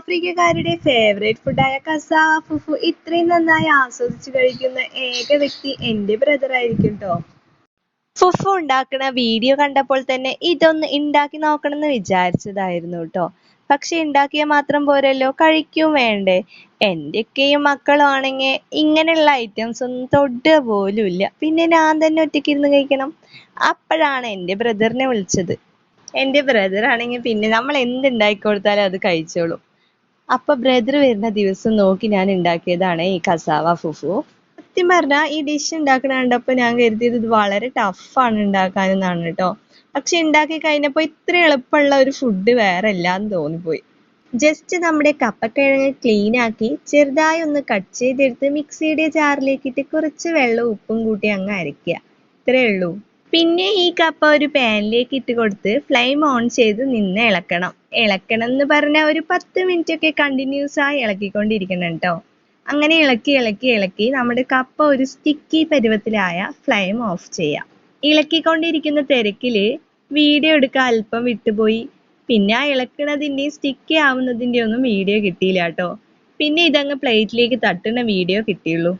ആഫ്രിക്കക്കാരുടെ favourite ഫുഡായ cassava fufu ഇത്രയും നന്നായി ആസ്വദിച്ച് കഴിക്കുന്ന ഏക വ്യക്തി എന്റെ ബ്രദർ ആയിരിക്കും ട്ടോ. ഫുഫു ഉണ്ടാക്കുന്ന വീഡിയോ കണ്ടപ്പോൾ തന്നെ ഇതൊന്ന് ഉണ്ടാക്കി നോക്കണം എന്ന് വിചാരിച്ചതായിരുന്നു ട്ടോ. പക്ഷെ ഉണ്ടാക്കിയാൽ മാത്രം പോരല്ലോ കഴിക്കും വേണ്ടേ? എന്റെയൊക്കെയും മക്കളും ആണെങ്കിൽ ഇങ്ങനെയുള്ള ഐറ്റംസ് ഒന്നും തൊട്ട് പോലും ഇല്ല. പിന്നെ ഞാൻ തന്നെ ഒറ്റയ്ക്ക് ഇരുന്ന് കഴിക്കണം. അപ്പോഴാണ് എന്റെ ബ്രദറിനെ വിളിച്ചത്. എന്റെ ബ്രദർ ആണെങ്കിൽ പിന്നെ നമ്മൾ എന്ത് കൊടുത്താലും അത് കഴിച്ചോളും. അപ്പൊ ബ്രദർ വരുന്ന ദിവസം നോക്കി ഞാൻ ഉണ്ടാക്കിയതാണ് ഈ കസാവ ഫുഫു സത്യം പറഞ്ഞാൽ ഈ ഡിഷ് ഉണ്ടാക്കണ കണ്ടപ്പോൾ ഞാൻ കരുതിയത് ഇത് വളരെ ടഫാണ് ഉണ്ടാക്കാനെന്നാണ് കേട്ടോ. പക്ഷെ ഉണ്ടാക്കി കഴിഞ്ഞപ്പോൾ ഇത്ര എളുപ്പമുള്ള ഒരു ഫുഡ് വേറെ എല്ലാം തോന്നിപ്പോയി. ജസ്റ്റ് നമ്മുടെ കപ്പക്കിഴങ്ങ് ക്ലീൻ ആക്കി ചെറുതായി ഒന്ന് കട്ട് ചെയ്തെടുത്ത് മിക്സിയുടെ ജാറിലേക്ക് ഇട്ട് കുറച്ച് വെള്ളവും ഉപ്പും കൂട്ടി അങ്ങ് അരയ്ക്കുക. ഇത്രയേ ഉള്ളൂ. പിന്നെ ഈ കപ്പ ഒരു പാനിലേക്ക് ഇട്ട് കൊടുത്ത് ഫ്ലെയിം ഓൺ ചെയ്ത് നിന്ന് ഇളക്കണം. ഇളക്കണം എന്ന് പറഞ്ഞാൽ ഒരു പത്ത് മിനിറ്റ് ഒക്കെ കണ്ടിന്യൂസ് ആയി ഇളക്കിക്കൊണ്ടിരിക്കണം കേട്ടോ അങ്ങനെ ഇളക്കി ഇളക്കി ഇളക്കി നമ്മുടെ കപ്പ ഒരു സ്റ്റിക്കി പരുവത്തിലായ ഫ്ലെയിം ഓഫ് ചെയ്യാം. ഇളക്കിക്കൊണ്ടിരിക്കുന്ന തിരക്കിൽ വീഡിയോ എടുക്കാൻ അല്പം വിട്ടുപോയി. പിന്നെ ആ ഇളക്കണതിന്റെയും സ്റ്റിക്കി ആവുന്നതിന്റെയും ഒന്നും വീഡിയോ കിട്ടിയില്ല കേട്ടോ പിന്നെ ഇതങ്ങ് പ്ലേറ്റിലേക്ക് തട്ടുന്ന വീഡിയോ കിട്ടിയുള്ളൂ.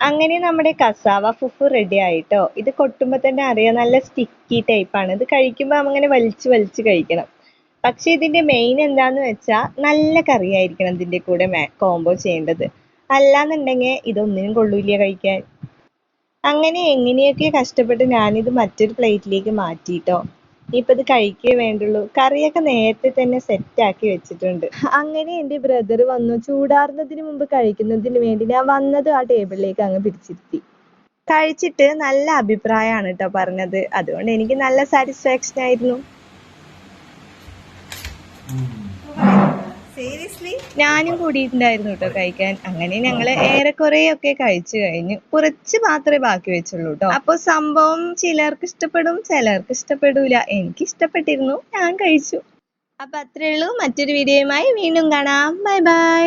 അങ്ങനെ നമ്മുടെ കസാവ ഫുഫു റെഡി ആയിട്ടോ? ഇത് കൊട്ടുമ്പോൾ തന്നെ അറിയാം നല്ല സ്റ്റിക്കി ടൈപ്പാണ് ഇത് കഴിക്കുമ്പോൾ അങ്ങനെ വലിച്ച് വലിച്ച് കഴിക്കണം. പക്ഷെ ഇതിന്റെ മെയിൻ എന്താന്ന് വെച്ചാൽ നല്ല കറിയായിരിക്കണം ഇതിന്റെ കൂടെ കോംബോ ചെയ്യേണ്ടത്. അല്ലാന്നുണ്ടെങ്കിൽ ഇതൊന്നിനും കൊള്ളൂല കഴിക്കാൻ. അങ്ങനെ എങ്ങനെയൊക്കെ കഷ്ടപ്പെട്ട് ഞാനിത് മറ്റൊരു പ്ലേറ്റിലേക്ക് മാറ്റിട്ടോ? ഇനിയിപ്പോൾ ഇത് കഴിക്കേ വേണ്ടുള്ളൂ. കറിയൊക്കെ നേരത്തെ തന്നെ സെറ്റ് ആക്കി വെച്ചിട്ടുണ്ട്. അങ്ങനെ എന്റെ ബ്രദർ വന്നു. ചൂടാറുന്നതിന് മുമ്പ് കഴിക്കുന്നതിന് വേണ്ടി ഞാൻ വന്നത് ആ ടേബിളിലേക്ക് അങ്ങ് പിടിച്ചിരുത്തി. കഴിച്ചിട്ട് നല്ല അഭിപ്രായമാണ് കേട്ടോ പറഞ്ഞത്. അതുകൊണ്ട് എനിക്ക് നല്ല സാറ്റിസ്ഫാക്ഷൻ ആയിരുന്നു. ഞാനും കൂടിയിട്ടുണ്ടായിരുന്നു കേട്ടോ കഴിക്കാൻ. അങ്ങനെ ഞങ്ങൾ ഏറെക്കുറെ ഒക്കെ കഴിച്ചു കഴിഞ്ഞു. കുറച്ച് മാത്രമേ ബാക്കി വെച്ചുള്ളൂ കേട്ടോ അപ്പൊ സംഭവം ചിലർക്ക് ഇഷ്ടപ്പെടും ചിലർക്ക് ഇഷ്ടപ്പെടൂല. എനിക്ക് ഇഷ്ടപ്പെട്ടിരുന്നു ഞാൻ കഴിച്ചു. അപ്പൊ അത്രേ ഉള്ളൂ. മറ്റൊരു വീഡിയോയുമായി വീണ്ടും കാണാം. Bye bye.